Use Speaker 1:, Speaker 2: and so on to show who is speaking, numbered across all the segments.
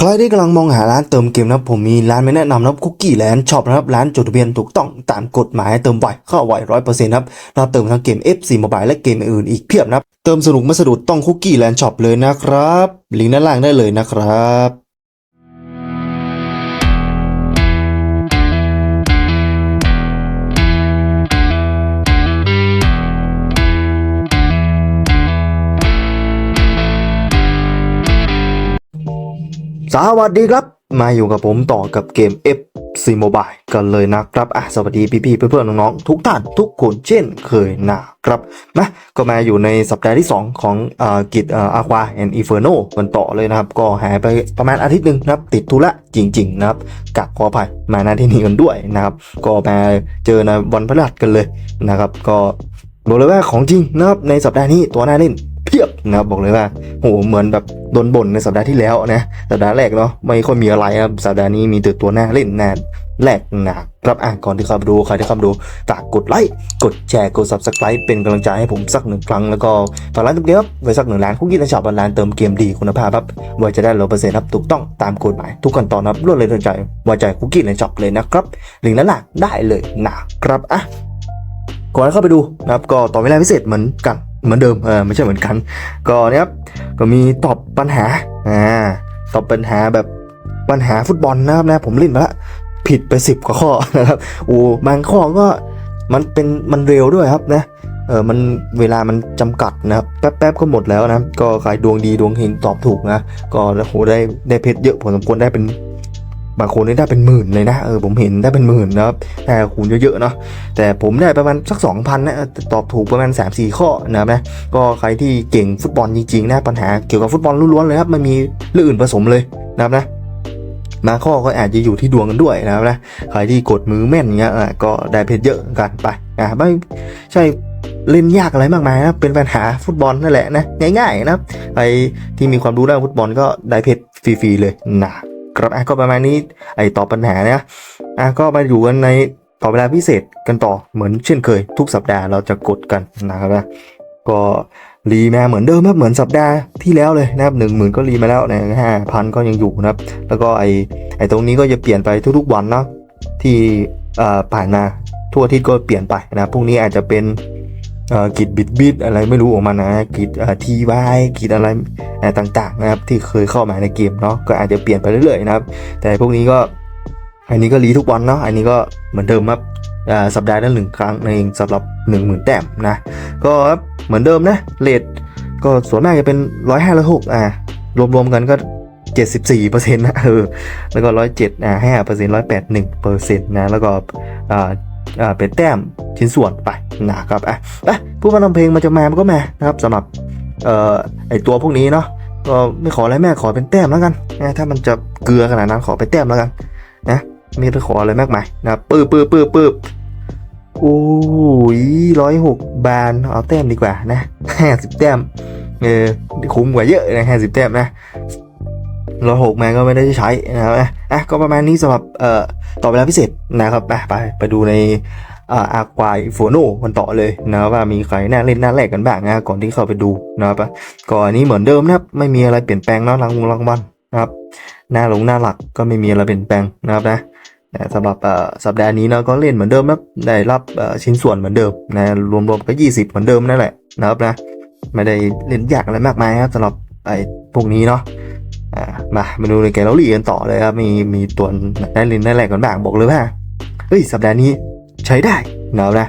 Speaker 1: ใครที่กำลังมองหาร้านเติมเกมนะผมมีร้านไม่แนะนำนะคุกกี้แลนด์ช็อปนะครับร้านจดทะเบียนถูกต้องตามกฎหมายเติมไวเข้าไวร้อยเปอร์เซ็นต์ครับเราเติมทั้งเกม F4 Mobile และเกมอื่นอีกเพียบนะเติมสนุกไม่สะดุดต้องคุกกี้แลนด์ช็อปเลยนะครับลิงก์ด้านล่างได้เลยนะครับ สวัสดีครับ มาอยู่กับผมต่อกับเกม FC Mobile กันเลยนะครับ อะสวัสดีพี่ๆเพื่อนๆน้องๆทุกท่านทุกคนเช่นเคยนะครับมาก็มาอยู่ในสัปดาห์ที่ 2 ของอ่อกิจอ่อ Aqua and Inferno กันต่อเลยนะครับ ก็หายไปประมาณอาทิตย์หนึ่งนะครับ ติดธุระจริง ๆ นะครับกักขออภัยมาหน้าที่นี้กันด้วยนะครับ ก็มาเจอในวันพฤหัสกันเลยนะครับ ก็บอกเลยว่าของจริงนะครับในสัปดาห์นี้ตัวน่าเล่น เพียบนะครับบอกเลยว่าโหเหมือนแบบโดนบ่นในสัปดาห์ที่แล้วนะสัปดาห์แรกเนาะไม่ค่อยมีอะไรครับสัปดาห์นี้มีแต่ตัวหน้าเล่นหน้าแรกนะครับอะก่อนที่เข้าไปดูใครที่เข้ามาดูฝากกดไลค์กดแชร์กด subscribe เป็นกำลังใจให้ผมสักหนึ่งครั้งแล้วก็ฝากร้านเติมเกมครับไว้สักหนึ่งร้านคุกกี้และช็อปร้านเติมเกมดีคุณภาพครับไว้จะได้ร้อยเปอร์เซ็นต์ครับถูกต้องตามกฎหมายทุกขั้นตอนครับรวดเร็วทันใจไว้ใจคุกกี้และช็อปเลยนะครับลิงก์นั้นหลักได้เลยนะครับอะก่อนเข้าไปดูนะครับก็ต่อเวลาพิเศษเหมือนกัน เหมือนเดิมเออไม่ใช่เหมือนกัน ก็เนี่ยครับก็มีตอบปัญหาอ่าตอบปัญหาแบบปัญหาฟุตบอลนะครับนะผมเล่นมาละผิดไปสิบกว่าข้อนะครับโอ้บางข้อก็มันเป็นมันเร็วด้วยครับนะเออมันเวลามันจำกัดนะครับแป๊บๆก็หมดแล้วนะก็ใครดวงดีดวงเฮงตอบถูกนะก็โหได้ได้เพชรเยอะพอสมควรได้เป็น บางคนได้เป็นหมื่นเลยนะเออผมเห็นได้เป็นหมื่นนะครับแต่คูณเยอะๆเนาะแต่ผมได้ประมาณสักสองพันนะตอบถูกประมาณ3ามสี่ข้อนะครับนะก็ใครที่เก่งฟุตบอลจริงๆนะปัญหาเกี่ยวกับฟุตบอลล้วนๆเลยครับไม่มีเรื่องอื่นผสมเลยนะครับนะมาข้อก็อาจจะอยู่ที่ดวงกันด้วยนะครับนะใครที่กดมือแม่นเงี้ยก็ได้เพชรเยอะกันไปอะไม่ใช่เล่นยากอะไรมากมายนะเป็นปัญหาฟุตบอลนั่นแหละนะง่ายๆนะครับใครที่มีความรู้ด้านฟุตบอลก็ได้เพชรฟรีๆเลยนะ ครับอะก็ประมาณนี้ไอ้ตอบปัญหาเนี่ยอะก็มาอยู่กันในต่อเวลาพิเศษกันต่อเหมือนเช่นเคย ทุกสัปดาห์เราจะกดกันนะครับนะก็รีมาเหมือนเดิมครับเหมือนสัปดาห์ที่แล้วเลยนะครับหนึ่งหมื่นก็รีมาแล้วนะห้าพันก็ยังอยู่นะครับ แล้วก็ไอไอตรงนี้ก็จะเปลี่ยนไปทุกๆวันเนาะที่อ่อผ่านมาทั่วที่ก็เปลี่ยนไปนะพรุ่งนี้อาจจะเป็น กิจบิดบิดอะไรไม่รู้ออกมานะกิจทีวายกิจอะไรต่างๆนะครับที่เคยเข้ามาในเกมเนาะก็อาจจะเปลี่ยนไปเรื่อยๆนะครับ แต่พวกนี้ก็อันนี้ก็รีทุกวันเนาะอันนี้ก็เหมือนเดิมครับสัปดาห์ละหนึ่งครั้งนั่นเองสำหรับหนึ่งหมื่นแต้มนะก็เหมือนเดิมนะเลทก็ส่วนมากจะเป็นร้อยห้าร้อยหกอ่ารวมๆกันก็เจ็ดสิบสี่เปอร์เซ็นต์นะเออแล้วก็ร้อยเจ็ดอ่าห้าเปอร์เซ็นต์ร้อยแปดหนึ่งเปอร์เซ็นต์นะแล้วก็อ่า เป็นแต้มชิ้นส่วนไปนะครับอะไปผู้มาทำเพลงมันจะมามันก็มานะครับสำหรับเอ่อไอตัวพวกนี้เนาะก็ไม่ขออะไรแม่ขอเป็นแต้มแล้วกันนะถ้ามันจะเกลือขนาดนั้นขอเป็นแต้มแล้วกันนะไม่ได้ขออะไรมากมายนะปื้อปื้อปื้อปื้อโอ้ยร้อยหกบาทเอาแต้มดีกว่านะห้าสิบแต้มเออคุ้มกว่าเยอะนะห้าสิบแต้มนะร้อยหกแมาก็ไม่ได้ใช้นะครับอะอะก็ประมาณนี้สำหรับเอ่อ ต่อเวลาพิเศษนะครับอะไปไปดูในอ่าอากวายโฟโนกันต่อเลยนะว่ามีใครน่าเล่นน่าแลกกันบ้างนะก่อนที่เข้าไปดูนะครับอ่อันนี้เหมือนเดิมนะครับไม่มีอะไรเปลี่ยนแปลงนาะรางวงรางวัลนะครับหน้าลงหน้าหลักก็ไม่มีอะไรเปลี่ยนแปลงนะครับนะสำหรับอ่สัปดาห์นี้เราก็เล่นเหมือนเดิมครับได้รับอ่ชิ้นส่วนเหมือนเดิมนะรวมๆก็ 20 เหมือนเดิมนั่นแหละนะครับนะไม่ได้เล่นยากอะไรมากมายครับสำหรับไอ้พวกนี้เนาะ อ่ามามาดูในแกลเลอรี่กันต่อเลยครับ มีมีตัวได้ล่นได้แหลกกันบ้างบอกเลยว่าเฮ้ย สัปดาห์นี้ใช้ได้นะครับนะ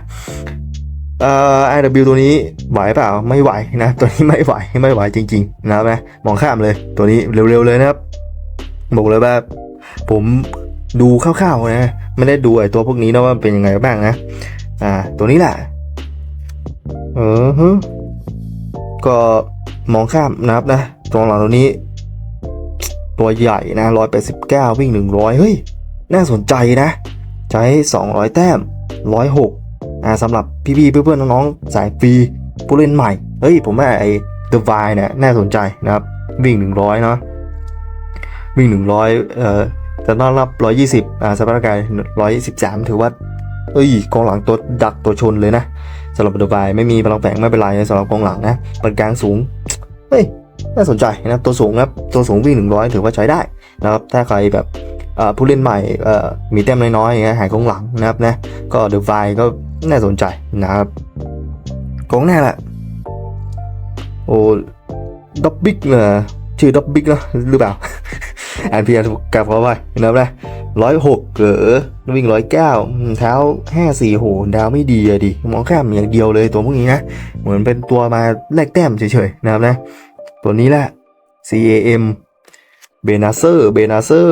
Speaker 1: เอ่อ IW ตัวนี้ไหวเปล่าไม่ไหวนะ ตัวนี้ไม่ไหวไม่ไหวจริงๆนะครับนะมองข้ามเลยตัวนี้เร็วๆเลยนะครับ บอกเลยว่าผมดูคร่าวๆนะไม่ได้ดูไอ้ตัวพวกนี้นะว่าเป็นยังไงบ้างนะ อ่า ตัวนี้แหละเออฮึก็มองข้ามนะครับนะตัวหลังตัวนี้ ตัวใหญ่นะร้อยแปดสิบเก้าวิ่งหนึ่งร้อยเฮ้ย น่าสนใจนะ ใช้สองร้อยแต้มร้อยหกอ่าสำหรับพี่ๆเพื่อนๆน้องๆสายฟรีผู้เล่นใหม่ เฮ้ย ผมว่าไอ้เดอะไวเนี่ยน่าสนใจนะครับ วิ่งหนึ่งร้อยเนาะวิ่งหนึ่งร้อยเอ่อแต่ต้อนรับ120อ่าสภาพร่างกาย113ถือว่าเอ้ยกองหลังตัวดักตัวชนเลยนะสำหรับเดอะไวไม่มีพลังแฝงไม่เป็นไรสำหรับกองหลังนะปานกลางสูงเฮ้ย น่าสนใจนะตัวสูงครับตัวสูงวิ่ง 100 ถือว่าใช้ได้นะครับถ้าใครแบบผู้เล่นใหม่มีแต้มน้อยๆอย่างเงี้ยหายกองหลังนะครับนะก็เดอะไฟก็น่าสนใจนะครับกองหน้าแหละโอ้ด็อบบิกเนอชื่อด็อบบิกเนอะหรือเปล่าอ่านพีอ่านถูกกลับเขาไปนะครับนะร้อยหกเก๋อวิ่งร้อยเก้าเท้าห้าสี่โหดาวไม่ดีอะดิมองข้ามอย่างเดียวเลยตัวพวกนี้นะเหมือนเป็นตัวมาแลกแต้มเฉยๆนะครับนะ ตัวนี้แหละ CAM benacer benacer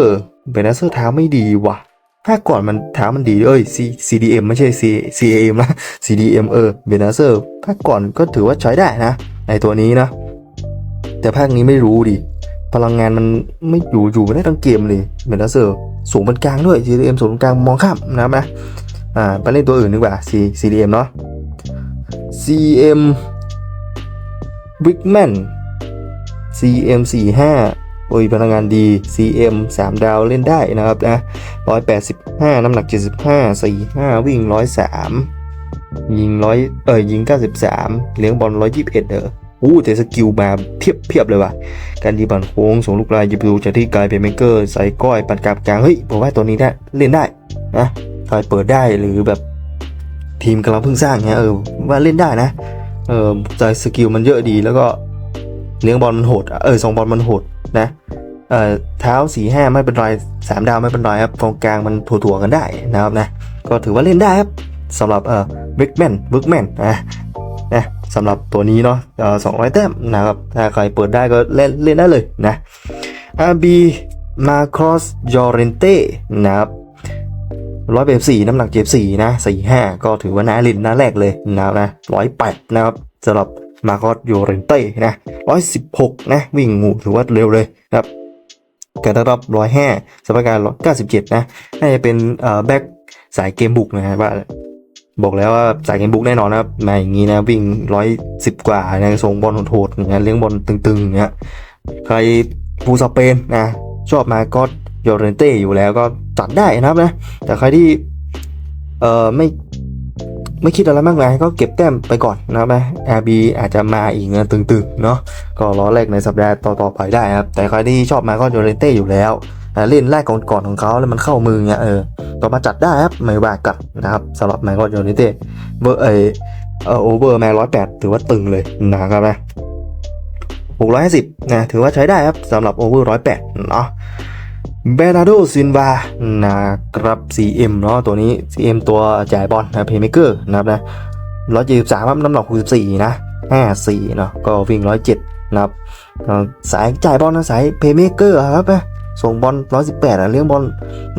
Speaker 1: benacer เท้าไม่ดีว่ะถ้าก่อนมันเท้ามันดีเอ้ย C CDM ไม่ใช่ C CAM นะ CDM เออ benacer ภาคก่อนก็ถือว่าใช้ได้นะ ในตัวนี้นะ แต่ภาคนี้ไม่รู้ดิ พลังงานมันไม่อยู่อยู่ไม่ได้ทั้งเกมเลยเบนาเซอร์สูงบนกลางด้วย CDM สูงบนกลางมองข้ามนะนะอ่าไปเล่นตัวอื่นดีกว่า C CDM เนาะ CM Bigman CM45 โอ้ยพลังงานดี CM 3 ดาวเล่นได้นะครับนะ 185 น้ำหนัก 75 45 วิ่ง 103 ยิงร้อยเอ่ยยิง 93 เลี้ยงบอล 121 เอออู้แต่สกิลมาเทียบเพียบเลยว่ะ การยิงบอลโค้งส่งลูกลายยิบดูจากที่กลายเป็นเมเกอร์ใส่ก้อยปัดกับกลางเฮ้ยผมว่าตัวนี้ได้เล่นได้นะกอยเปิดได้หรือแบบทีมกำลังเพิ่งสร้างเนี่ยเออว่าเล่นได้นะเออใจสกิลมันเยอะดีแล้วก็ เลี้ยงบอลมันโหด เออสองบอลมันโหดนะ เออเท้าสี่ห้าไม่เป็นไรสามดาวไม่เป็นไรครับกองกลางมันถั่วๆกันได้นะครับนะ ก็ถือว่าเล่นได้ครับสำหรับเออเบกแมนเบกแมนนะนะสำหรับตัวนี้เนาะเออสองร้อยแต้มนะครับ ถ้าใครเปิดได้ก็เล่นเล่นได้เลยนะอาบีมาคอสยอเรนเต้นะครับ ร้อยเบสี่น้ำหนักเจ็บสี่นะสี่ห้าก็ถือว่าน่าล่นน่าแรกเลยนะครับนะร้อยแปดนะครับสำหรับมาคอสยอเรนเต้นะร้อยสิบหกนะวิ่งงูถือว่าเร็วเลยนะครับการต้อนรับร้อยห้าสมการร้อยเก้าสิบเจ็ดนะน่าจะเป็นเอ่อแบ็กสายเกมบุกนะว่าบอกแล้วว่าสายเกมบุกแน่นอนนะครับมาอย่างนี้นะวิ่งร้อยสิบกว่านะส่งบอลโหดๆอย่างเงี้ยเลี้ยงบอลตึงๆอย่างเงี้ยใครผู้สเปนนะชอบมาก็ ยอร์เรนเต้อยู่แล้วก็จัดได้นะครับนะ แต่ใครที่เอ่อไม่ไม่คิดอะไรมากมายก็เก็บแต้มไปก่อนนะครับนะ RB อาจจะมาอีกนะตึงๆเนาะก็รอแรกในสัปดาห์ต่อๆไปได้ครับ แต่ใครที่ชอบมาก็ยอร์เรนเต้อยู่แล้วเล่นแรกก่อนๆของเขาแล้วมันเข้ามือเงี้ยเออต่อมาจัดได้ครับไม่ว่ากันนะครับสำหรับแมงกอโยนิเต้เบอร์เออโอเวอร์แมงร้อยแปดถือว่าตึงเลยนะครับนะหกร้อยห้าสิบนะถือว่าใช้ได้ครับสำหรับโอเวอร์ร้อยแปดเนาะ เบนาโดซินวานะครับ CM เนาะตัวนี้ CM ตัวจ่ายบอลนะเพย์เมเกอร์นะครับนะร้อยเจ็ดสิบสามน้ำหนักหกสิบสี่นะห้าสี่เนาะก็วิ่งร้อยเจ็ดนะครับสายจ่ายบอลนะสายเพย์เมเกอร์ครับนะส่งบอลร้อยสิบแปดอะเลี้ยงบอล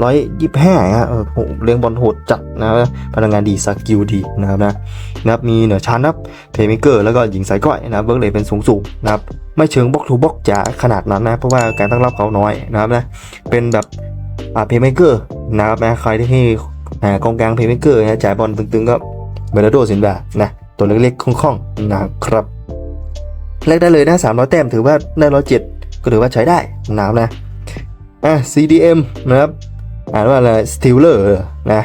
Speaker 1: ร้อยยี่ห้าฮะเออโหเลี้ยงบอลโหดจัดนะครับพลังงานดีสกิลดีนะครับนะนะครับมีเหนือชั้นนะครับเพย์เมเกอร์แล้วก็ยิงสายก้อยนะเบิร์กเลยเป็นสูงสูงนะครับ ไม่เชิงบล็อกทูบล็อกจ๋าขนาดนั้นนะ เพราะว่าการตั้งรับเขาน้อยนะครับนะเป็นแบบอ่าเพย์เมเกอร์นะครับนะใครที่ให้อ่ากองกลางเพย์เมเกอร์นะจ่ายบอลตึงๆก็เบรโดสินบานะตัวเล็กๆคล่องๆนะครับแลกได้เลยนะ300แต้มถือว่าได้107ก็ถือว่าใช้ได้นะครับนะอะ CDM นะครับอ่านว่าอะไร Steeler นะ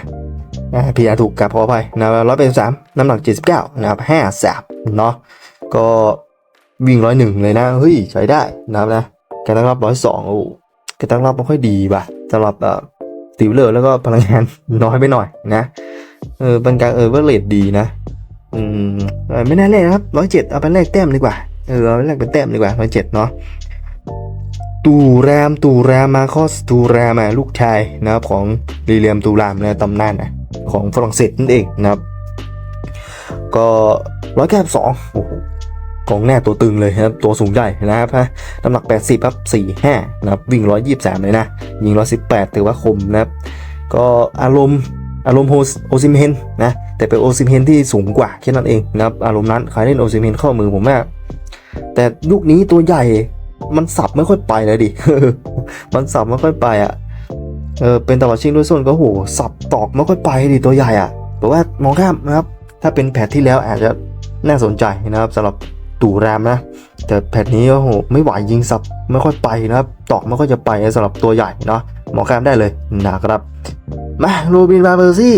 Speaker 1: อ่าพี่อาถูกกับขออภัยนะร้อยเป็นสามน้ำหนัก79นะครับห้าสามเนาะก็ วิ่งร้อยหนึ่งเลยนะเฮ้ยใช้ได้นะครับนะการตั้งรับร้อยสองโอ้การตั้งรับไม่ค่อยดีป่ะสำหรับเอ่อ Steeler แล้วก็พลังงานน้อยไปหน่อยนะเออบรรกางเออเวอร์เลดดีนะอืมเอไม่น่าเล่นนะครับร้อยเจ็ดเอาไปแลกแต้มดีกว่าเออเอาไปแลกเป็นแต้มดีกว่าร้อยเจ็ดเนาะตูแรมตูแรมมาคอสตูแรมลูกชายนะครับของลีเลียมตูรามในตำนานอะของฝรั่งเศสนั่นเองนะครับ ก็ร้อยแคบสองโอ้โห ของแน่ตัวตึงเลยนะครับตัวสูงใหญ่นะครับฮะน้ำหนัก 80ครับ45นะครับวิ่ง 123 เลยนะ ยิง 118 ถือว่าคมนะครับ ก็อารมณ์อารมณ์โฮโอซิมเฮนนะแต่เป็นโอซิมเฮนที่สูงกว่าแค่นั้นเองนะครับอารมณ์นั้นใครเล่นโอซิมเฮนเข้ามือผมว่าแต่ยุคนี้ตัวใหญ่มันสับไม่ค่อยไปเลยดิมันสับไม่ค่อยไปอะเออเป็นตะวันชิงด้วยส้นก็โหสับตอกไม่ค่อยไปดิตัวใหญ่อะแต่ว่ามองข้ามนะครับ ถ้าเป็นแพทที่แล้วอาจจะน่าสนใจนะครับสำหรับ ตู่แรมนะ แต่แพทนี้ก็โหไม่ไหวยิงสับไม่ค่อยไปนะครับ ตอกไม่ค่อยจะไปสำหรับตัวใหญ่เนาะหมองข้ามได้เลยนะครับ มาโรบินบาเบอร์ซี่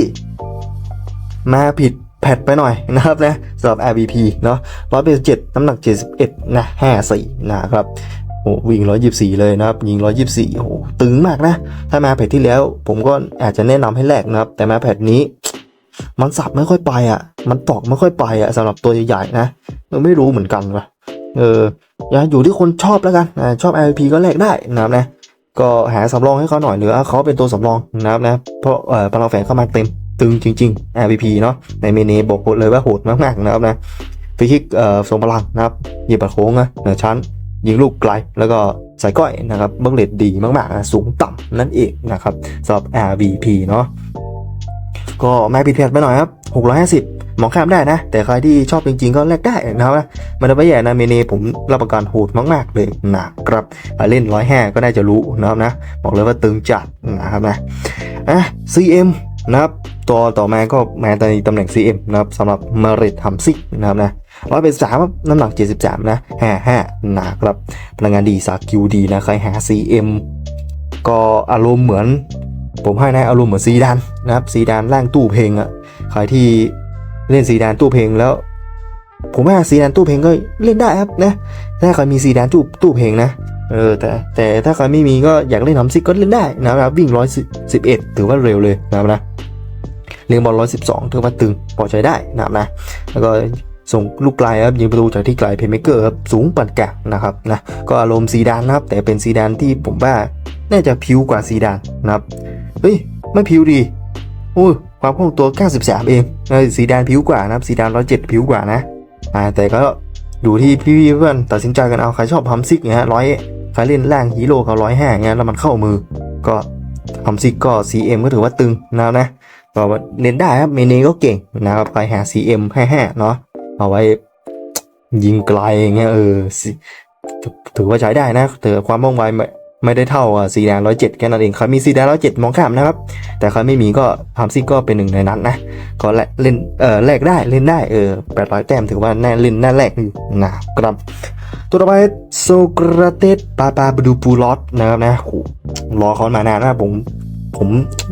Speaker 1: มาผิดแพทไปหน่อยนะครับนะสำหรับ RBP เนาะ187น้ำหนัก 71 นะ54นะครับโอ้วิ่งร้อยยี่สี่เลยนะครับ ยิงร้อยยี่สี่โอ้โหตึงมากนะ ถ้ามาแพทที่แล้ว ผมก็อาจจะแนะนำให้แลกนะครับ แต่มาแพทนี้ มันสับไม่ค่อยไปอะ มันตอกไม่ค่อยไปอะสำหรับตัวใหญ่ๆนะเออไม่รู้เหมือนกันว่ะเอออย่าอยู่ที่คนชอบแล้วกันอชอบ LP ก็แลกได้นะครับนะก็หาสำรองให้เขาหน่อยหรือเขาเป็นตัวสำรองนะครับนะเพราะเออพลังแฝงเข้ามาเต็มตึงจริงๆ LVP เนาะในเมเนบอกเลยว่าโหดมากๆนะครับนะฟรีคิกเอ่อทรงพลังนะครับเหยียบปัดโค้งนะเหนือชั้น ยิงลูกไกล แล้วก็ใส่ก้อยนะครับเบิ้งเลดดีมากๆนะสูงต่ำนั่นเองนะครับสำหรับ RVP เนาะ ก็ไม่ผิดเพี้ยนไปหน่อยครับ 650 มองข้ามได้นะ แต่ใครที่ชอบจริงๆ ก็แลกได้นะครับนะมันไม่แย่นะเมเนผมรับประกันโหดมากๆเลยนะครับเล่นร้อยแห่ก็น่าจะรู้นะครับนะ บอกเลยว่าตึงจัดนะครับนะอะ CM นะครับตัวต่อมาก็มาในตำแหน่ง CM นะครับสำหรับเมริทฮัมซิกนะครับนะร้อยเป็นสามน้ำหนัก 73 นะห้าห้านะครับพลังงานดีสากิวดีนะใครหา CM ก็อารมณ์เหมือน ผมให้นะอารมณ์เหมือนซีดานนะครับซีดานร่างตู้เพลงอะใครที่เล่นซีดานตู้เพลงแล้ว ผมว่าซีดานตู้เพลงก็เล่นได้ครับนะถ้าใครมีซีดานตู้ตู้เพลงนะเออแต่แต่ถ้าใครไม่มีก็อยากเล่นทำซิกก็เล่นได้นะครับวิ่งร้อยสิบเอ็ดถือว่าเร็วเลยนะครับนะเลี้ยงบอลร้อยสิบสองถือว่าตึงพอใช้ได้นะครับนะแล้วก็ส่งลูกไกลครับยิงประตูจากที่ไกลเพย์เมเกอร์ครับสูงปานกลางนะครับนะก็อารมณ์ซีดานนะครับแต่เป็นซีดานที่ผมว่าน่าจะพิวกว่าซีดานนะครับ เฮ้ย ไม่พิวดีโอ้ยความคล่องตัว 93 เองเออซีดานพิวกว่านะครับซีดาน107พิวกว่านะ อ่า แต่ก็อยู่ที่พี่เพื่อนตัดสินใจกันเอา ใครชอบพัมซิกเนี่ยฮะร้อยใครเล่นแรงฮีโร่เขาร้อยห้าเงี้ยแล้วมันเข้ามือ ก็ทำซิกก็ CM ก็ถือว่าตึงนะครับนะ ก็เล่นได้ครับ เมเนก็เก่งนะครับใครหา CM ให้ห้าเนาะ เอาไว้ยิงไกลอย่างเงี้ยเออถือว่าใช้ได้นะแต่ความว่องไว ไม่ได้เท่าสีแดงร้อยเจ็ดแค่นั้นเองใครมีสีแดงร้อยเจ็ดมองข้ามนะครับ แต่ใครไม่มีก็ทำซิกก็เป็นหนึ่งในนั้นนะก็แลกเล่นเออแลกได้เล่นได้เออแปดร้อยแต้มถือว่าแน่เล่นแน่แลกอยู่นะครับตัวต่อไปโซกราเตสปาปาบดูปูลอสนะครับนะโหรอเขามานานนะผมผม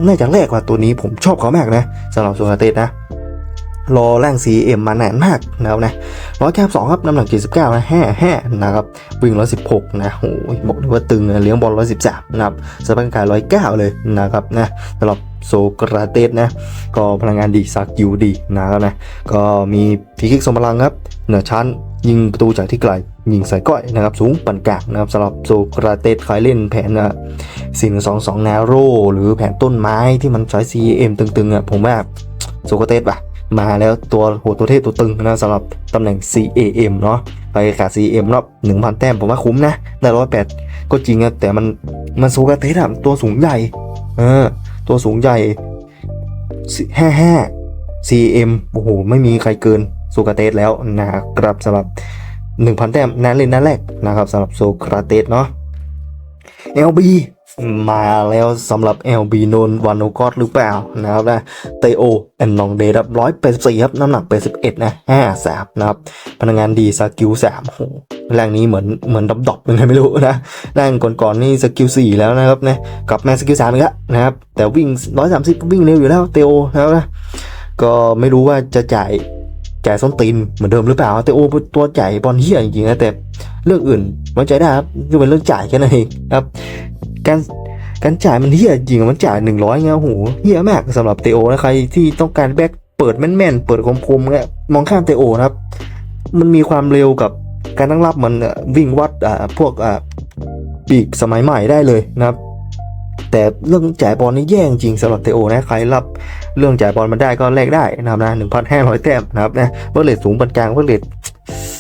Speaker 1: น่าจะแรกว่าตัวนี้ผมชอบเขามากนะสำหรับโซกราเตสนะ รอแรงสีเอ็มานานมากนะครับนะร้อยแคบสองครับน้ำหนักเจ็ดสิบเก้านะแห่แห่นะครับวิ่งร้อยสิบหกนะโหบอกเลยว่าตึงเลี้ยงบอลร้อยสิบสามนะครับสภาพร่างกายร้อยเก้าเลยนะครับนะสำหรับโซกราเตสนะ ก็พลังงานดีสักยูดีนะครับนะ ก็มีพีคิกสมพลังครับเหนือชั้นยิงประตูจากที่ไกลยิงใส่ก้อยนะครับสูงปานกลางนะครับสำหรับโซกราเตสใครเล่นแผนอะสี่หนึ่งสองสองแนโรหรือแผนต้นไม้ที่มันใช้ CM ตึงๆอะผมว่าโซกราเตสป่ะ มาแล้วตัวโหตัวเทพตัวตึงนะสำหรับตำแหน่ง CAM เนาะไปขาด C A M รอบ1,000 แต้มผมว่าคุ้มนะได้ร้อยแปดก็จริงอะแต่มันมันโซกาเตสอะตัวสูงใหญ่เออตัวสูงใหญ่ห้าห้า CM โอ้โห ไม่มีใครเกินโซกาเตสแล้วนะครับสำหรับ 1,000 แต้มนั้นเล่นนั่นแรกนะครับสำหรับโซกาเตสเนาะ LB มาแล้วสำหรับ LB โนนวานโนกอตหรือเปล่านะครับนะเตโอแอนนองเดรับร้อยแปดสิบสี่ครับ น้ำหนักแปดสิบเอ็ดนะห้าสามนะครับ พนักงานดีสกิลสามโหแรงนี้เหมือนเหมือนดับดอบยังไงไม่รู้นะแรงก่อนๆนี่สกิลสี่แล้วนะครับนะกลับมาสกิลสามอีกแล้วนะครับ แต่วิ่งร้อยสามสิบวิ่งเร็วอยู่แล้วเตโอนะครับนะก็ไม่รู้ว่าจะจ่าย จ่ายส้นตีนเหมือนเดิมหรือเปล่าเตโอเป็นตัวจ่ายบอลเฮียจริงๆนะแต่เรื่องอื่นไว้ใจได้ครับยกเป็นเรื่องจ่ายแค่นั้นเองครับการการจ่ายมันเฮี้ยจริงมันจ่ายหนึ่งร้อยเงี้ยโอ้โหเฮี้ยมากสำหรับเตโอนะใครที่ต้องการแบ็คเปิดแม่นๆเปิดคมๆเนี่ยมองข้ามเตโอนะครับ มันมีความเร็วกับการตั้งรับมันวิ่งวัดอ่าพวกอ่าปีกสมัยใหม่ได้เลยนะครับ แต่เรื่องจ่ายบอลนี่แย่จริงสำหรับเตโอนะใครรับ เรื่องจ่ายบอลมันได้ก็แลกได้นะครับนะหนึ่งพันห้าร้อยแต้มนะครับนะเวอร์เลทสูงปานกลางเวอร์เลท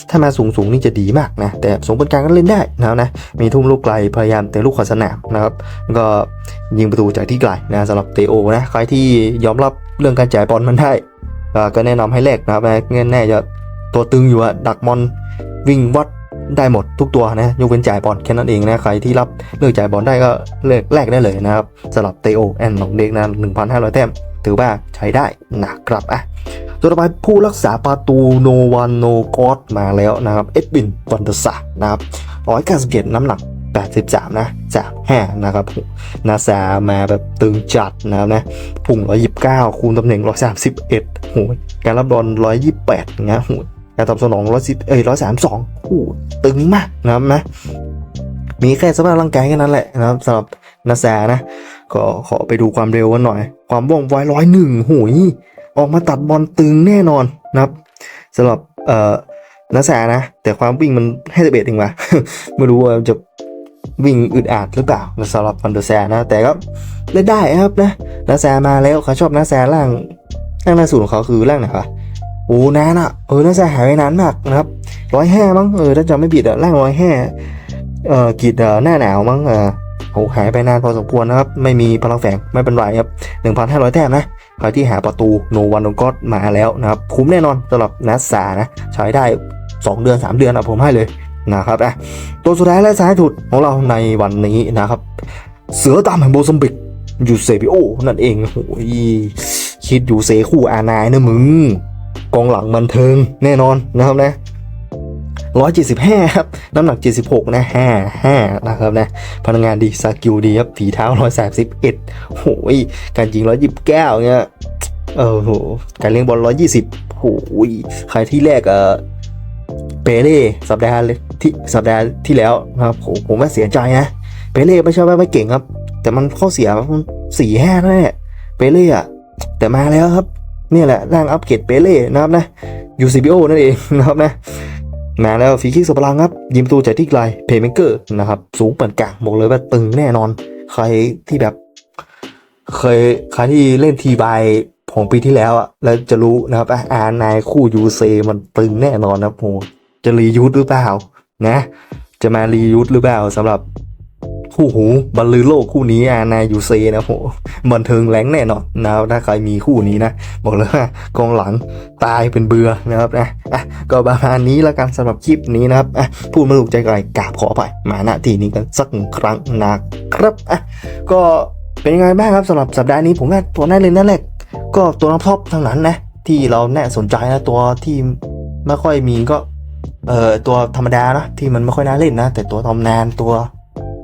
Speaker 1: ถ้ามาสูงสูงๆนี่จะดีมากนะ แต่สูงปานกลางก็เล่นได้นะครับนะ มีทุ่มลูกไกลพยายามเตะลูกขอสนามนะครับ ก็ยิงประตูจากที่ไกลนะสำหรับเตโอนะ ใครที่ยอมรับเรื่องการจ่ายบอลมันได้ ก็แนะนำให้แลกนะครับเงี้ยแน่จะตัวตึงอยู่อะดักบอลวิ่งวัด ได้หมดทุกตัวนะยกเว้นจ่ายบอลแค่นั้นเองนะใครที่รับเลือกจ่ายบอลได้ก็เลือกแลกได้เลยนะครับสำหรับเตโอแอนของเด็กนะ1,500 แต้มถือว่าใช้ได้นะครับอะตัวต่อไปผู้รักษาประตูโนวันโนกอสมาแล้วนะครับเอ็ดวินวันเดอร์ซานะครับร้อยเก้าสิบเจ็ดน้ำหนัก 83 นะจากแห่นะครับนาซามาแบบตึงจัดนะครับนะพุ่ง129 คูณตำแหน่ง 131โหการรับบอล128นะโห การตอบสนอง110เอ้ย132โอ้โหตึงมากนะครับนะ มีแค่สภาพร่างกายแค่นั้นแหละนะครับสำหรับนาแซนะ ก็ขอไปดูความเร็วกันหน่อย ความว่องไวร้อยหนึ่งหูยออกมาตัดบอลตึงแน่นอนนะครับสำหรับเอ่อนาแซนะ แต่ความวิ่งมันให้สิบเอ็ดเองว่ะไม่รู้ว่าจะวิ่งอึดอัดหรือเปล่าสำหรับฟันเดอร์แซนะ แต่ก็เล่นได้ครับนะนาแซมาแล้วเขาชอบนาแซร่างร่างล่าสุดของเขาคือร่างไหนวะ โอ้นานอะเออน่าแซหายไปนานมากนะครับร้อยห้ามั้งเออถ้าจำไม่ผิดอะร่างร้อยห้าเอ่อกีดเอ่อหน้าหนาวมั้งเออโอ้หายไปนานพอสมควรนะครับ ไม่มีพลังแฝงไม่เป็นไรครับ1,500แต้มนะใครที่หาประตูโนวันโนก็มาแล้วนะครับ คุ้มแน่นอนสำหรับนัสซานะใช้ได้ 2 เดือน 3 เดือนอะผมให้เลยนะครับอะตัวสุดท้ายและซ้ายสุดของเราในวันนี้นะครับ เสือตามแห่งโบซัมบิกยูเซบิโอนั่นเองโอ้ยคิดอยู่เซคู่อานายนะมึง กองหลังบันเทิงแน่นอนนะครับนะ175ครับ น้ำหนัก76นะ5 5นะครับนะ พลังงานดีสกิลดีครับฝีเท้า131โหยการยิง129เนี่ยเออโห การเลี้ยงบอล120โหยใครที่แรกเออเปเล่สัปดาห์ที่สัปดาห์ที่แล้วนะครับโหผมว่าเสียใจนะเปเล่ไม่ใช่ว่าไม่เก่งครับ แต่มันข้อเสียมันสี่ห้าแน่เปเล่อะแต่มาแล้วครับ นี่แหละร่างอัปเกรดเปเล่นะครับนะ UCBO นั่นเองนะครับนะมาแล้วฟีคิกสุพลังครับ ยิมตูจากที่ไกลเพย์เมเกอร์นะครับ สูงเปิดกลางบอกเลยว่าตึงแน่นอน ใครที่แบบ เคยใครที่เล่นทีบายของปีที่แล้วอะแล้วจะรู้นะครับอ่านายคู่ยูเซมันตึงแน่นอนนะครับโหจะรียูทหรือเปล่านะ จะมารียูทหรือเปล่าสำหรับ คู่หูบรรลือโลกคู่นี้อานายยูเซนะโหบันเทิงแรงแน่นอนนะครับถ้าใครมีคู่นี้นะ บอกเลยว่ากองหลังตายเป็นเบื่อนะครับนะอะก็ประมาณนี้แล้วกันสำหรับคลิปนี้นะครับอะพูดมาถูกใจกันกราบขอไปมาณที่นี้กันสักครั้งนะครับอะก็เป็นยังไงบ้างครับสำหรับสัปดาห์นี้ผมว่าตัวน่เล่นนั่นแหละก็ตัวน้ำท็อปทั้งนั้นนะที่เราแน่สนใจนะตัวที่ไม่ค่อยมีก็เอ่อตัวธรรมดานะที่มันไม่ค่อยน่าเล่นนะ แต่ตัวตำนานตัว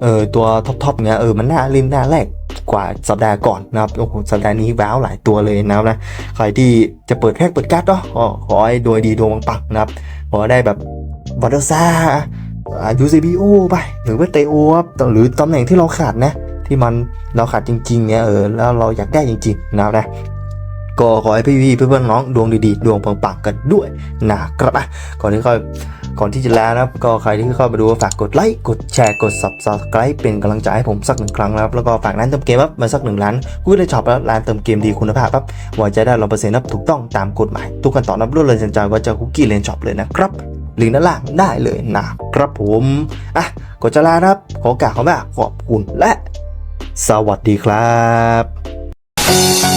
Speaker 1: เออตัวท็อปทเนี้ยเออมันน่าเล่นน่าแรกกว่าสัปดาห์ก่อนนะครับโอ้โหสัปดาห์นี้ว้าวหลายตัวเลยนะครับนะใครที่จะเปิดแพ็กเปิดการ์ดเนาะก็ขอให้โดยดีดวงปังนะครับขอได้แบบวัตเตอร์ซ่ายูซีบีโอไป หรือว่าเตโอครับหรือตำแหน่งที่เราขาดนะ ที่มันเราขาดจริงๆเนี่ยเออแล้วเราอยากได้จริงๆนะครับนะ ก็ขอให้พี่ๆเพื่อนๆน้องดวงดีๆ ดวงปังๆกันด้วยนะครับอะก่อนที่ค่อยก่อนที่จะลานะครับก็ใครที่เข้ามาดูฝากกดไลค์กดแชร์กด subscribe เป็นกำลังใจให้ผมสักหนึ่งครั้งนะครับแล้วก็ฝากร้านเติมเกมครับมาสักหนึ่งร้านกูได้ช็อปแล้วร้านเติมเกมดีคุณภาพครับไว้ใจได้ร้อยเปอร์เซ็นต์ครับถูกต้องตามกฎหมายทุกขั้นตอนนับรวดเลยสัญจรว่าจะคุกกี้เลนช็อปเลยนะครับลิงก์ด้านล่างได้เลยนะครับผมอะกดจะลาครับขอกล่าวคำว่าขอบคุณและ สวัสดีครับ